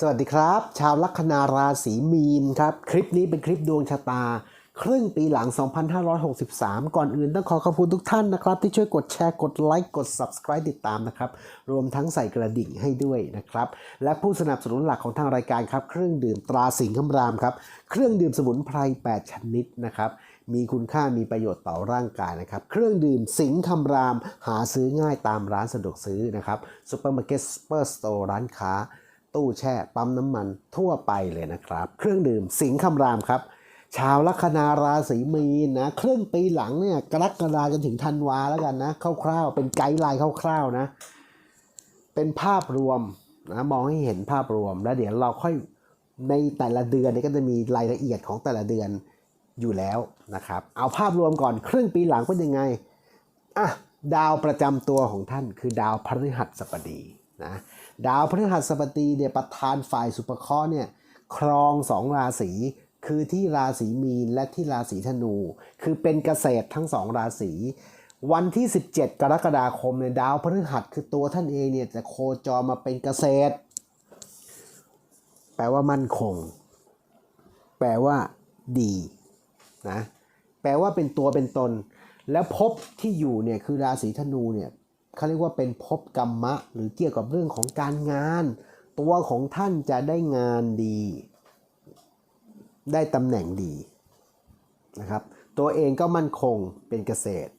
สวัสดีครับ ชาวลัคนาราศีมีนครับ คลิปนี้เป็นคลิปดวงชะตา ครึ่งปีหลัง 2563 ก่อนอื่นต้องขอขอบคุณทุกท่านนะครับ ที่ช่วยกดแชร์กดไลค์กด Subscribe ติดตามนะครับ รวมทั้งใส่กระดิ่งให้ด้วยนะครับ และผู้สนับสนุนหลักของทางรายการครับ เครื่องดื่มตราสิงห์คำรามครับ เครื่องดื่มสมุนไพร 8 ชนิดนะครับมีคุณค่ามีประโยชน์ต่อร่างกายนะครับ เครื่องดื่มสิงห์คำรามหาซื้อง่ายตามร้านสะดวกซื้อนะครับซูเปอร์มาร์เก็ตซูเปอร์สโตร์ร้านค้า ตู้แช่ปั๊มน้ำมันทั่วไปเลยนะครับ เครื่องดื่มสิงห์คำรามครับ ชาวลัคนาราศีมีนนะครึ่งปีหลังเนี่ยกรกฎาจนถึงธันวาแล้วกันนะคร่าวๆ เป็นไกด์ไลน์คร่าวๆนะ เป็นภาพรวมนะมองให้เห็นภาพรวม แล้วเดี๋ยวเราค่อยในแต่ละเดือนนี่ก็จะมีรายละเอียดของแต่ละเดือนอยู่แล้วนะครับ เอาภาพรวมก่อนครึ่งปีหลังเป็นยังไงอะดาวประจำตัวของท่านคือดาวพฤหัสบดีนะ ดาวพฤหัสบดีเนี่ยประธานฝ่ายสุปเคราะห์เนี่ยครองสองราศีคือที่ราศีมีนและที่ราศีธนู คือเป็นเกษตรทั้งสองราศีวันที่ 17 กรกฎาคมเนี่ยดาวพฤหัสคือตัวท่านเองเนี่ยจะโคจรมาเป็นเกษตร แปลว่ามั่นคง แปลว่าดีนะแปลว่าเป็นตัวเป็นตน แล้วภพที่อยู่เนี่ยคือราศีธนูเนี่ย เขาเรียกว่าเป็นภพกรรมะ หรือเกี่ยวกับเรื่องของการงาน ตัวของท่านจะได้งานดี ได้ตำแหน่งดีนะครับ ตัวเองก็มั่นคงเป็นเกษตร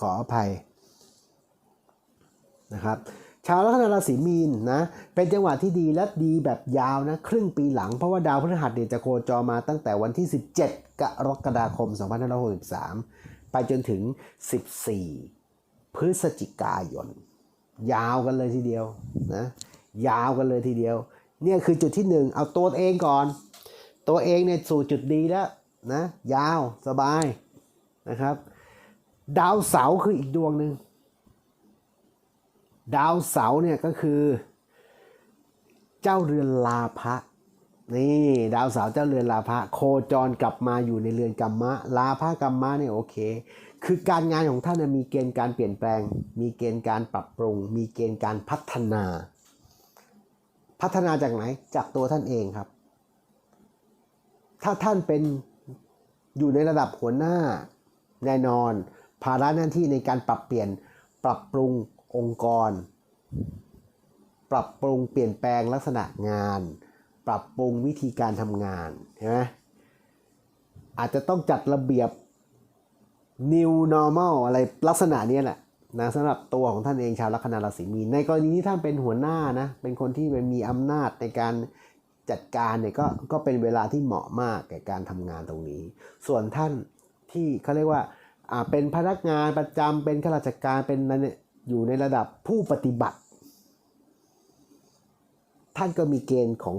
ขออภัยนะครับชาวลัคนาราศีมีนนะเป็นจังหวะที่ดีและดีแบบยาวนะครึ่งปีหลังเพราะว่าดาวพฤหัสเนี่ยจะโคจรมาตั้งแต่วันที่ 17 กรกฎาคม 2563 ไปจนถึง 14 พฤศจิกายน ยาวกันเลยทีเดียวนะยาวกันเลยทีเดียว เนี่ยคือจุดที่หนึ่งเอาตัวเองก่อน ตัวเองเนี่ยสู่จุดดีแล้วนะยาวสบายนะครับ ดาวเสาคืออีกดวงหนึ่งดาวเสาเนี่ยก็คือ เจ้าเรือนลาภะ นี่ดาวเสาร์เจ้าเรือนลาภะโคจรกลับมาอยู่ในเรือนกัมมะลาภะกัมมะเนี่ยโอเค คือการงานของท่านนะมีเกณฑ์การเปลี่ยนแปลง มีเกณฑ์การปรับปรุง มีเกณฑ์การพัฒนา พัฒนาจากไหนจากตัวท่านเองครับ ถ้าท่านเป็นอยู่ในระดับหัวหน้าแน่นอน ภาระหน้าที่ในการปรับเปลี่ยนปรับปรุงองค์กร ปรับปรุงเปลี่ยนแปลงลักษณะงาน ปรับปรุงวิธีการทำงานใช่ไหมอาจจะต้องจัดระเบียบ new normal อะไรลักษณะนี้แหละนะสำหรับตัวของท่านเองชาวลัคนาราศีมีนในกรณีที่ท่านเป็นหัวหน้านะเป็นคนที่มีอำนาจในการจัดการเนี่ยก็ก็เป็นเวลาที่เหมาะมากแก่การทำงานตรงนี้ ส่วนท่านที่เขาเรียกว่าอ่าเป็นพนักงานประจำเป็นข้าราชการเป็นในอยู่ในระดับผู้ปฏิบัติ ท่านก็มีเกณฑ์ของ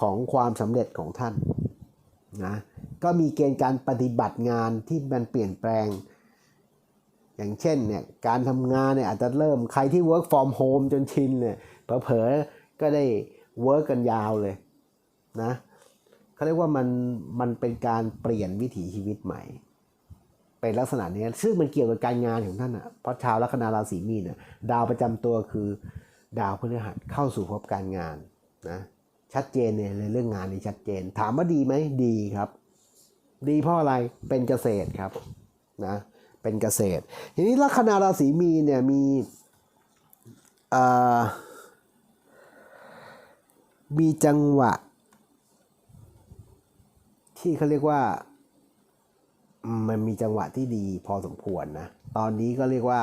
ของความสำเร็จของท่านนะก็มีเกณฑ์การปฏิบัติงานที่มันเปลี่ยนแปลง อย่างเช่นเนี่ยการทำงานเนี่ยอาจจะเริ่มใครที่ work from home จนชินเนี่ยเผลอๆก็ได้ work กันยาวเลยนะเขาเรียกว่ามันมันเป็นการเปลี่ยนวิถีชีวิตใหม่ เป็นลักษณะนี้ซึ่งมันเกี่ยวกับการงานของท่านอะเพราะชาวลัคนาราศีมีนน่ะดาวประจำตัวคือดาวพฤหัสเข้าสู่ภพการงานนะ ชัดเจนเนี่ยเลยเรื่องงานนี่ชัดเจน ถามว่าดีไหมดีครับ ดีเพราะอะไรเป็นเกษตรครับนะเป็นเกษตร ทีนี้ลัคนาราศีมีเนี่ยมีมีจังหวะ ที่เขาเรียกว่ามันมีจังหวะที่ดีพอสมควรนะตอนนี้ก็เรียกว่า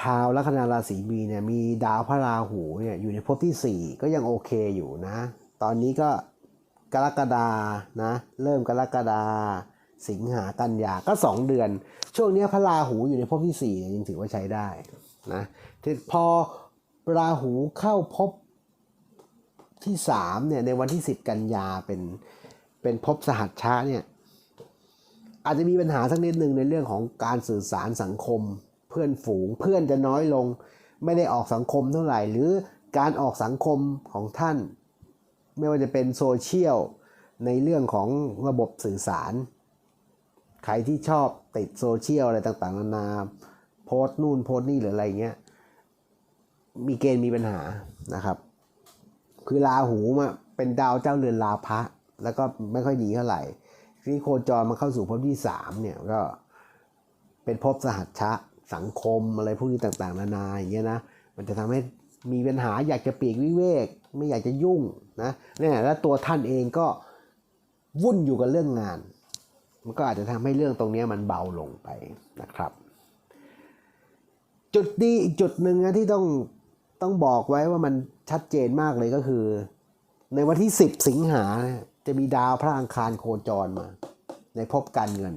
ชาวลัคนาราศีมีเนี่ยมีดาวพระราหูเนี่ยอยู่ในภพที่ 4 ก็ยังโอเคอยู่นะ ตอนนี้ก็กรกฎานะเริ่มกรกฎาสิงหากันยาก็ 2 เดือน ช่วงนี้พระราหูอยู่ในภพที่สี่ยังถือว่าใช้ได้นะที่พอราหูเข้าภพที่3เนี่ยในวันที่ 10 กันยาเป็นเป็นภพสหัชชะเนี่ยอาจจะมีปัญหาสักนิดหนึ่งในเรื่องของการสื่อสารสังคม เพื่อนฝูงเพื่อนจะน้อยลง ไม่ได้ออกสังคมเท่าไหร่ หรือการออกสังคมของท่าน ไม่ว่าจะเป็นโซเชียลในเรื่องของระบบสื่อสาร ใครที่ชอบติดโซเชียลอะไรต่างๆนานาโพสต์นู่นโพสต์นี่หรืออะไรเงี้ยมีเกณฑ์มีปัญหานะครับ คือราหูมาเป็นดาวเจ้าเรือนลาภะแล้วก็ไม่ค่อยดีเท่าไหร่ทีนี้โคจรมาเข้าสู่ภพที่สามเนี่ยก็เป็นภพสหัชชะ สังคมอะไรพวกนี้ต่างๆ นานาอย่างเงี้ยนะมันจะทำให้มีปัญหาอยากจะปลีกวิเวก ไม่อยากจะยุ่งนะเนี่ยแล้วตัวท่านเองก็วุ่นอยู่กับเรื่องงาน มันก็อาจจะทำให้เรื่องตรงนี้มันเบาลงไปนะครับ จุดดีอีกจุดหนึ่งนะที่ต้องต้องบอกไว้ว่ามันชัดเจนมากเลยก็คือ ในวันที่ 10 สิงหาจะมีดาวพระอังคารโคจรมา ในภพการเงิน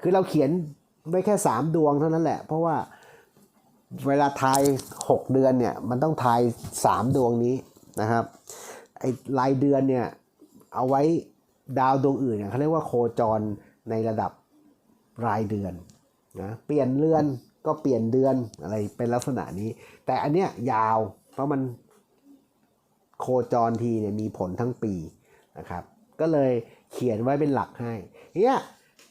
คือเราเขียน ไว้แค่ 3 ดวงเท่านั้นแหละ เพราะว่าเวลาทาย 6 เดือนเนี่ยมันต้องทาย 3 ดวงนี้นะครับไอ้รายเดือนเนี่ยเอาไว้ดาวดวงอื่นเนี่ยเขาเรียกว่าโคจรในระดับรายเดือนนะเปลี่ยนเรือนก็เปลี่ยนเดือนอะไรเป็นลักษณะนี้ แต่อันเนี้ยยาวเพราะมันโคจรทีเนี่ยมีผลทั้งปีนะครับ ก็เลยเขียนไว้เป็นหลักให้เนี่ย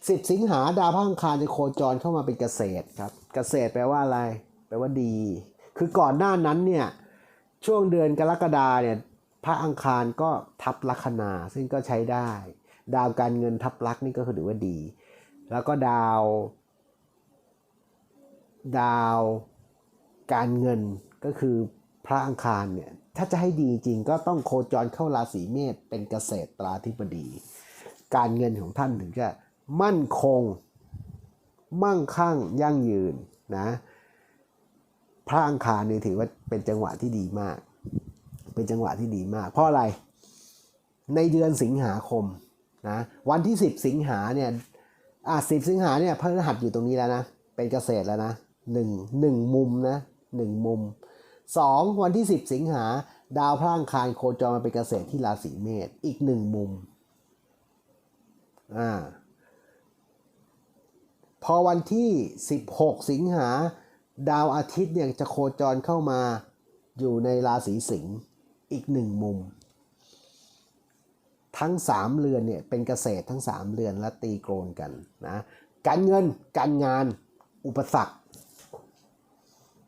สิบสิงหาดาวพระอังคารจะโคจรเข้ามาเป็นเกษตรครับเกษตรแปลว่าอะไร แปลว่าดี คือก่อนหน้านั้นเนี่ยช่วงเดือนกรกฎาเนี่ยพระอังคารก็ทับลัคนาซึ่งก็ใช้ได้ ดาวการเงินทับลักนี่ก็ถือว่าดี แล้วก็ดาว ดาวการเงินก็คือพระอังคารเนี่ยถ้าจะให้ดีจริงก็ต้องโคจรเข้าราศีเมษเป็นเกษตราธิบดี การเงินของท่านถึงจะ มั่นคง มั่งคั่งยั่งยืนนะพระอังคารนี่ถือว่าเป็นจังหวะที่ดีมาก เป็นจังหวะที่ดีมาก เพราะอะไรในเดือนสิงหาคมนะวันที่ 10 สิงหาเนี่ยอะสิสิงหาเนี่ยพระรหัสอยู่ตรงนี้แล้วนะเป็นเกษตรแล้วนะหนึ่งหนึ่งมุมนะหนึ่งมุมสองวันที่ 10 สิงหาดาวพระอังคารโคจรมาเป็นเกษตรที่ราศีเมษอีกหนึ่งมุมอ่า พอวันที่ 16 สิงหา ดาวอาทิตย์เนี่ยจะโคจรเข้ามาอยู่ในราศีสิงห์อีกหนึ่งมุม ทั้ง 3เรือนเนี่ยเป็นเกษตรทั้ง 3เรือนและตีโกนกันนะการเงินการงานอุปสรรค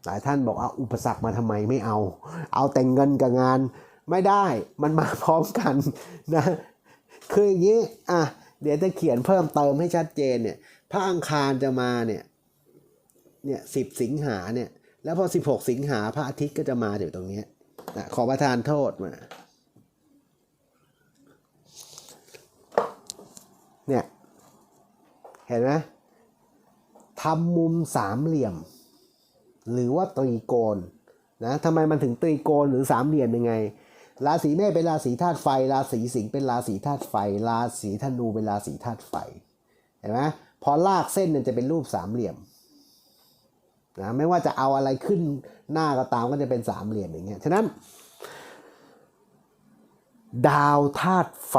หลายท่านบอกเอาอุปสรรคมาทำไมไม่เอา เอาแต่เงินกับงานไม่ได้มันมาพร้อมกันนะคืออย่างนี้อะเดี๋ยวจะเขียนเพิ่มเติมให้ชัดเจนเนี่ย พระอังคารจะมาเนี่ยเนี่ยสิบสิงหาเนี่ย แล้วพอ16สิงหาพระอาทิตย์ก็จะมาอยู่ตรงเนี้ยนะขอประทานโทษมาเนี่ยเห็นไหมทำมุมสามเหลี่ยม หรือว่าตรีโกณนะทำไมมันถึงตรีโกณหรือสามเหลี่ยมยังไง ราศีเมษเป็นราศีธาตุไฟ ราศีสิงห์เป็นราศีธาตุไฟ ราศีธนูเป็นราศีธาตุไฟ เห็นไหม พอลากเส้นเนี่ยจะเป็นรูปสามเหลี่ยมนะไม่ว่าจะเอาอะไรขึ้นหน้าก็ตามก็จะเป็นสามเหลี่ยมอย่างเงี้ยฉะนั้น ดาวธาตุไฟ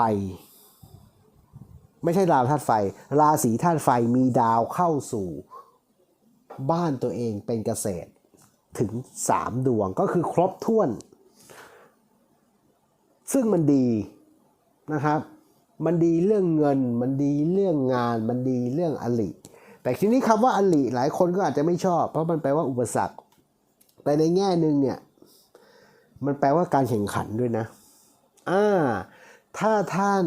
ไม่ใช่ดาวธาตุไฟ ราศีธาตุไฟมีดาวเข้าสู่บ้านตัวเองเป็นเกษตรถึงสามดวงก็คือครบถ้วน ซึ่งมันดีนะครับ มันดีเรื่องเงิน มันดีเรื่องงาน มันดีเรื่องอลิแต่ทีนี้คำว่าอลิหลายคนก็อาจจะไม่ชอบ เพราะมันแปลว่าอุปสรรค แต่ในแง่หนึ่งเนี่ย มันแปลว่าการแข่งขันด้วยนะอ่าถ้าท่าน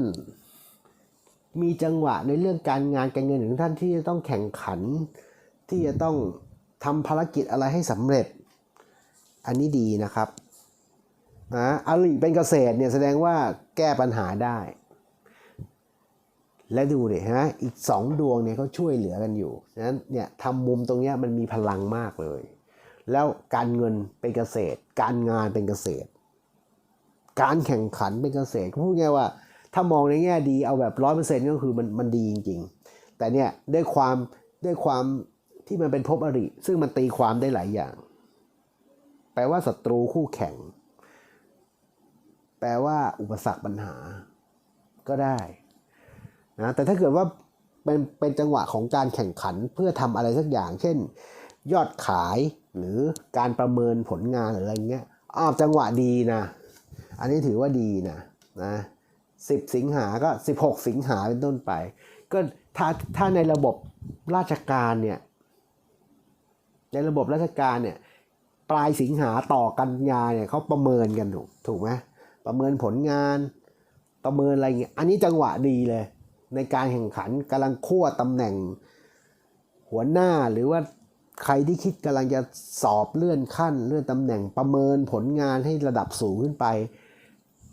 มีจังหวะในเรื่องการงานการเงินของท่านที่จะต้องแข่งขัน ที่จะต้องทำภารกิจอะไรให้สำเร็จ อันนี้ดีนะครับนะอลิเป็นเกษตรเนี่ยแสดงว่าแก้ปัญหาได้ และดูดิฮะอีกสองดวงเนี่ยเขาช่วยเหลือกันอยู่ฉะนั้นเนี่ยทำมุมตรงเนี้ยมันมีพลังมากเลย แล้วการเงินเป็นเกษตร การงานเป็นเกษตร การแข่งขันเป็นเกษตรพูดง่ายว่า ถ้ามองในแง่ดีเอาแบบร้อยเปอร์เซ็นต์ก็คือมันมันดีจริง ๆ แต่เนี่ยด้วยความด้วยความที่มันเป็นภพอริ ซึ่งมันตีความได้หลายอย่าง แปลว่าศัตรูคู่แข่ง แปลว่าอุปสรรคปัญหาก็ได้ นะแต่ถ้าเกิดว่าเป็นเป็นจังหวะของการแข่งขันเพื่อทำอะไรสักอย่าง เช่น ยอดขายหรือการประเมินผลงานหรืออะไรเงี้ยอ้าวจังหวะดีนะอันนี้ถือว่าดีนะนะสิบสิงหาก็สิบหกสิงหาเป็นต้นไป ก็ถ้าถ้าในระบบราชการเนี่ยในระบบราชการเนี่ยปลายสิงหาต่อกันยาเนี่ยเขาประเมินกันถูกถูกไหมประเมินผลงานประเมินอะไรเงี้ยอันนี้จังหวะดีเลย ในการแข่งขันกำลังคั่วตำแหน่ง หัวหน้าหรือว่าใครที่คิดกำลังจะสอบเลื่อนขั้น เลื่อนตำแหน่งประเมินผลงานให้ระดับสูงขึ้นไป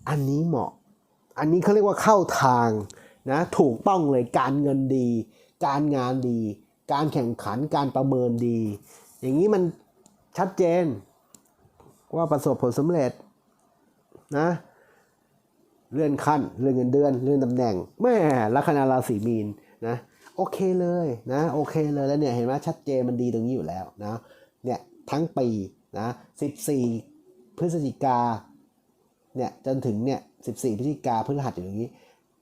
อันนี้เหมาะ อันนี้เขาเรียกว่าเข้าทางนะถูกต้องเลยการเงินดี การงานดี การแข่งขันการประเมินดี อย่างนี้มันชัดเจนว่าประสบผลสำเร็จนะ เลื่อนขั้น เลื่อนเงินเดือน เลื่อนตำแหน่งแม่ลัคนาราศีมีนนะโอเคเลยนะโอเคเลยแล้วเนี่ยเห็นไหมชัดเจนมันดีตรงนี้อยู่แล้วนะเนี่ยทั้งปีนะ14 พฤศจิกาเนี่ยจนถึงเนี่ย14 พฤศจิกาพฤหัสอยู่อย่างนี้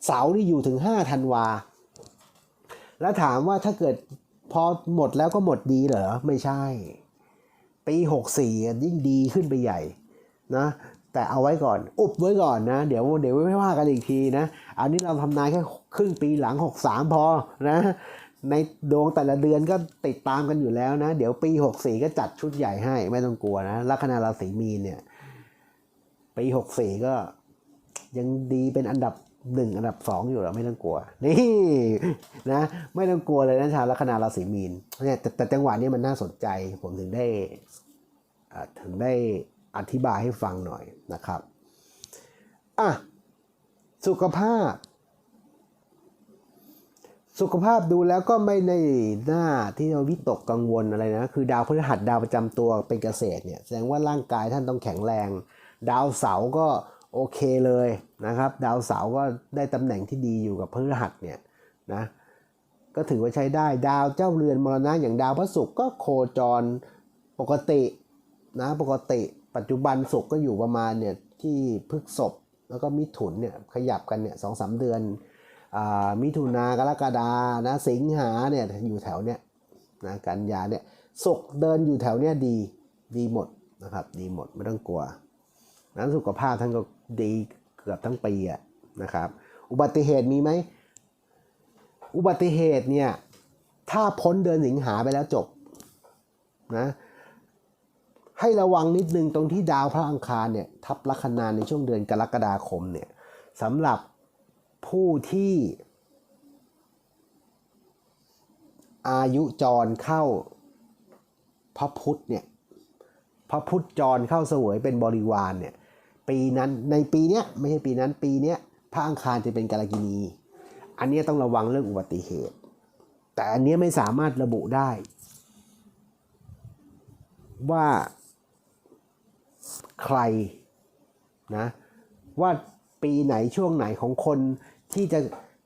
เสาร์นี่อยู่ถึง5ธันวา แล้วถามว่าถ้าเกิดพอหมดแล้วก็หมดดีเหรอ ไม่ใช่ ปี 64อ่ยิ่งดีขึ้นไปใหญ่นะ แต่เอาไว้ก่อน อุบไว้ก่อนนะ เดี๋ยวเดี๋ยวไม่ว่ากันอีกทีนะ อันนี้เราทำนายแค่ครึ่งปีหลัง 63 พอนะ ในดวงแต่ละเดือนก็ติดตามกันอยู่แล้วนะ เดี๋ยวปี 64 ก็จัดชุดใหญ่ให้ไม่ต้องกลัวนะลัคนาราศีมีนเนี่ย ปี 64 ก็ยังดีเป็นอันดับหนึ่งอันดับสองอยู่หรอไม่ต้องกลัว นี่นะ ไม่ต้องกลัวเลยนะชาวลัคนาราศีมีนเนี่ยแต่แต่จังหวะนี้มันน่าสนใจผมถึงได้อ่าถึงได้ อธิบายให้ฟังหน่อยนะครับอะสุขภาพ สุขภาพดูแล้วก็ไม่ในหน้าที่เราวิตกกังวลอะไรนะ คือดาวพฤหัสดาวประจำตัวเป็นเกษตรเนี่ยแสดงว่าร่างกายท่านต้องแข็งแรง ดาวเสาร์ก็โอเคเลยนะครับ ดาวเสาร์ก็ได้ตำแหน่งที่ดีอยู่กับพฤหัสเนี่ยนะก็ถือว่าใช้ได้ดาวเจ้าเรือนมรณะอย่างดาวพระศุกร์ก็โคจรปกตินะปกติ ปัจจุบันศุกร์ก็อยู่ประมาณเนี่ยที่พฤกษภแล้วก็มิถุนเนี่ยขยับกันเนี่ยสองสามเดือนอ่ามิถุนากรกฎานะสิงหาเนี่ยอยู่แถวเนี้ยนะกันยาเนี่ยศุกร์เดินอยู่แถวเนี้ยดีดีหมดนะครับดีหมดไม่ต้องกลัวนั้นสุขภาพท่านก็ดีเกือบทั้งปีอะนะครับ อุบัติเหตุมีไหมอุบัติเหตุเนี่ยถ้าพ้นเดือนสิงหาไปแล้วจบนะ ให้ระวังนิดนึงตรงที่ดาวพระอังคารเนี่ยทับลัคนาในช่วงเดือนกรกฎาคมเนี่ยสำหรับผู้ที่อายุจรเข้าพระพุธเนี่ยพระพุธจรเข้าเสวยเป็นบริวารเนี่ยปีนั้นในปีเนี้ยไม่ใช่ปีนั้นปีเนี้ยพระอังคารจะเป็นกาลกินี อันนี้ต้องระวังเรื่องอุบัติเหตุ แต่อันนี้ไม่สามารถระบุได้ ว่า ใครนะว่าปีไหนช่วงไหนของคนที่จะ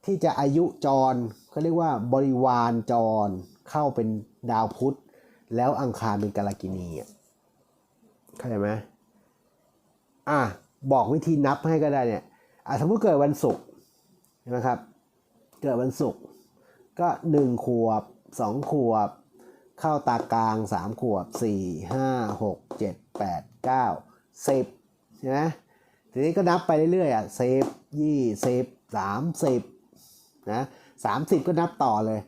ที่จะอายุจรเขาเรียกว่าบริวารจรเข้าเป็นดาวพุธ แล้วอังคารเป็นกาลกินีอะเข้าใจไหมอะบอกวิธีนับให้ก็ได้เนี่ยอะสมมติเกิดวันศุกร์ใช่ไหมครับ เกิดวันศุกร์ก็หนึ่งขวบสองขวบ เข้าตากลางสามขวบสี่ห้าหกเจ็ดแปดเก้า สิบใช่ไหมทีนี้ก็นับไปเรื่อยๆอะสิบยี่สิบสามสิบนะสามสิบก็นับต่อเลย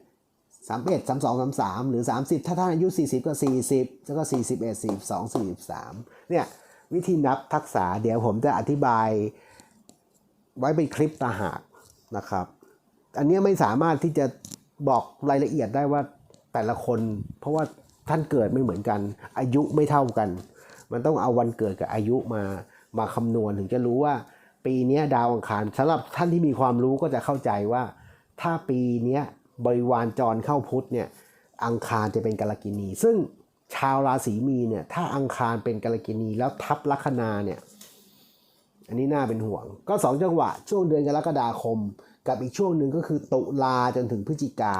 สามเอ็ดสามสองสามสามหรือสามสิบถ้าท่านอายุสี่สิบก็สี่สิบแล้วก็สี่สิบเอ็ดสี่สองสี่สามเนี่ยวิธีนับทักษะเดี๋ยวผมจะอธิบายไว้เป็นคลิปตาหากนะครับ อันนี้ไม่สามารถที่จะบอกรายละเอียดได้ว่าแต่ละคน เพราะว่าท่านเกิดไม่เหมือนกัน อายุไม่เท่ากัน มันต้องเอาวันเกิดกับอายุมามาคำนวณถึงจะรู้ว่า ปีนี้ดาวอังคารสำหรับท่านที่มีความรู้ก็จะเข้าใจว่า ถ้าปีนี้บริวารจรเข้าพุธเนี่ยอังคารจะเป็นกาลกินี ซึ่งชาวราศีมีเนี่ยถ้าอังคารเป็นกาลกินีแล้วทับลัคนาเนี่ยอันนี้น่าเป็นห่วง ก็สองจังหวะ ช่วงเดือนกรกฎาคม กับอีกช่วงหนึ่งก็คือตุลาจนถึงพฤศจิกา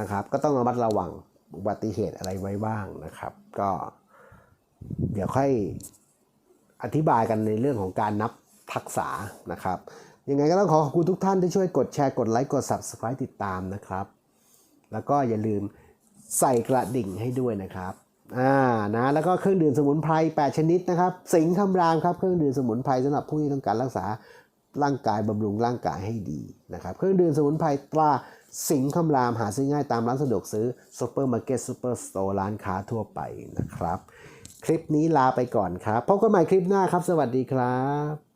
นะครับ ก็ต้องระมัดระวังอุบัติเหตุอะไรไว้บ้างนะครับ ก็ เดี๋ยวค่อยอธิบายกันในเรื่องของการนับทักษะนะครับ ยังไงก็ต้องขอขอบคุณทุกท่านที่ช่วยกดแชร์กดไลค์กด Subscribe ติดตามนะครับ แล้วก็อย่าลืมใส่กระดิ่งให้ด้วยนะครับอ่านะแล้วก็เครื่องดื่มสมุนไพร8 ชนิดนะครับ สิงห์คำรามครับเครื่องดื่มสมุนไพรสำหรับผู้ที่ต้องการรักษาร่างกายบำรุงร่างกายให้ดีนะครับ เครื่องดื่มสมุนไพรตราสิงห์คำรามหาซื้อง่ายตามร้านสะดวกซื้อซูเปอร์มาร์เก็ตซูเปอร์สโตร์ร้านค้าทั่วไปนะครับ คลิปนี้ลาไปก่อนครับ พบกันใหม่คลิปหน้าครับ สวัสดีครับ